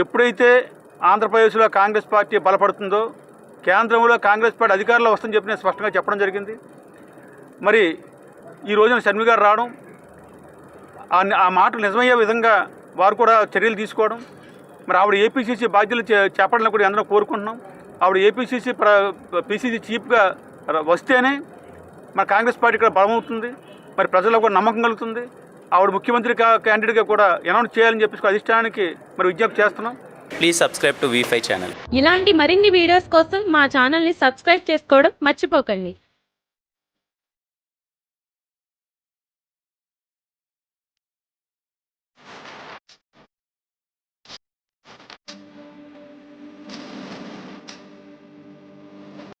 ఎప్పుడైతే ఆంధ్రప్రదేశ్లో కాంగ్రెస్ పార్టీ బలపడుతుందో కేంద్రంలో కాంగ్రెస్ పార్టీ అధికారంలో వస్తుందని చెప్పి నేను స్పష్టంగా చెప్పడం జరిగింది. మరి ఈ రోజున షర్మి గారు రావడం ఆ- ఆ మాటలు నిజమయ్యే విధంగా వారు కూడా చర్యలు తీసుకోవడం మరి ఆవిడ ఏపీసీసీ బాధ్యతలు చే- కూడా అందరం కోరుకుంటున్నాం. ఆవిడ ఏపీసీసీ ప్ర పీసీసీ చీఫ్గా వస్తేనే మన కాంగ్రెస్ పార్టీ ఇక్కడ బలమవుతుంది. మరి ప్రజలకు కూడా నమ్మకం కలుగుతుంది. ఆవిడ ముఖ్యమంత్రి క్యాండిడేట్గా కూడా అనౌన్స్ చేయాలని చెప్పేసి అధిష్టానానికి మరి విజ్ఞప్తి చేస్తున్నాం. Please subscribe to V five channel ఇలాంటి మరిన్ని వీడియోస్ కోసం మా ఛానల్ని సబ్స్క్రైబ్ చేసుకోవడం మర్చిపోకండి.